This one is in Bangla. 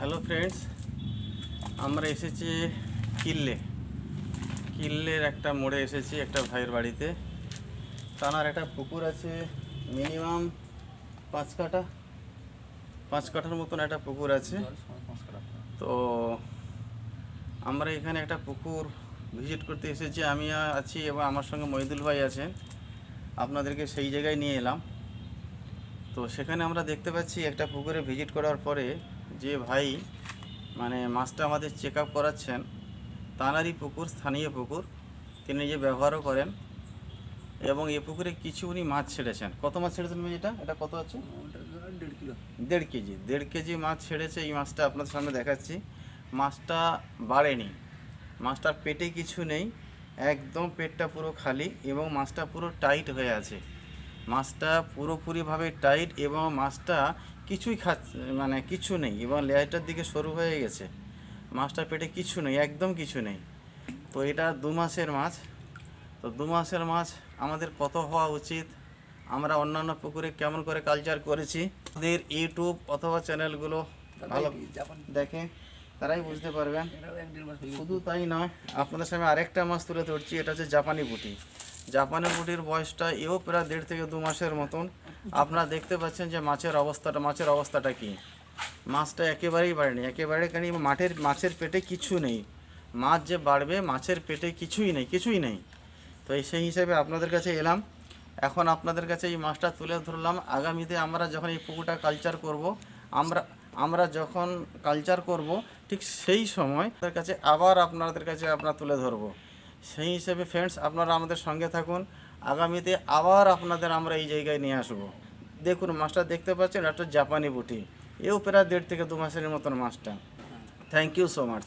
হ্যালো ফ্রেন্ডস আমরা এসেছি কিল্লে। কিল্লের একটা মোড়ে এসেছি, একটা ভাইয়ের বাড়িতে। তানার একটা পুকুর আছে, মিনিমাম পাঁচ কাঠা। পাঁচ কাঠার মতন একটা পুকুর আছে। তো আমরা এখানে একটা পুকুর ভিজিট করতে এসেছি। আমি আছি এবং আমার সঙ্গে মহিদুল ভাই আছেন। আপনাদেরকে সেই জায়গায় নিয়ে এলাম। তো সেখানে আমরা দেখতে পাচ্ছি একটা পুকুরে ভিজিট করার পরে যে ভাই মানে মাছটা আমাদের চেক আপ করাচ্ছেন তাঁরারই পুকুর স্থানীয় পুকুর তিনি যে ব্যবহারও করেন এবং এ পুকুরে কিছু উনি মাছ ছেড়েছেন। কত মাছ ছেড়েছেন ভাই এটা? এটা কত আছে? দেড় কেজি। দেড় কেজি মাছ ছেড়েছে এই মাছটা আপনাদের সামনে দেখাচ্ছি। মাছটা বাড়েনি। মাছটার পেটে কিছু নেই একদম পেটটা পুরো খালি এবং মাছটা পুরো টাইট হয়ে আছে। মাছটা পুরোপুরিভাবে টাইট এবং মাছটা কিছুই খাচ্ছে মানে কিছু নেই এবং লেয়ারটার দিকে সরু হয়ে গেছে। মাছটার পেটে কিছু নেই একদম কিছু নেই। তো এটা দু মাসের মাছ। তো দু মাসের মাছ আমাদের কত হওয়া উচিত? আমরা অন্যান্য পুকুরে কেমন করে কালচার করেছি? আমাদের ইউটিউব অথবা চ্যানেলগুলো ভালো দেখে তারাই বুঝতে পারবেন। শুধু তাই নয় আপনাদের সামনে আরেকটা মাছ তুলে ধরছি এটা হচ্ছে জাপানি বুটি জাপানি বুটির বয়সটা এও প্রায় দেড় থেকে দু মাসের মতন। আপনারা দেখতে পাচ্ছেন যে মাছের অবস্থাটা মাছের অবস্থাটা কি? মাছটা একেবারেই বাড়েনি, একেবারে কেন মাঠের, মাছের পেটে কিছু নেই। মাছ যে বাড়বে, মাছের পেটে কিছুই নেই কিছুই নেই। তো এই সেই হিসাবে আপনাদের কাছে এলাম। এখন আপনাদের কাছে এই মাছটা তুলে ধরলাম। আগামীতে আমরা যখন এই পুকুরটা কালচার করব, আমরা আমরা যখন কালচার করব, ঠিক সেই সময় তাদের কাছে আবার আপনাদের কাছে আপনার তুলে ধরবো। সেই হিসেবে ফ্রেন্ডস আপনারা আমাদের সঙ্গে থাকুন। আগামীতে আবার আপনাদের আমরা এই জায়গায় নিয়ে আসব। দেখুন, মাছটা দেখতে পাচ্ছেন, একটা জাপানি বুটি এও প্রায় দেড় থেকে দু মাসের মতন মাছটা। Thank you so much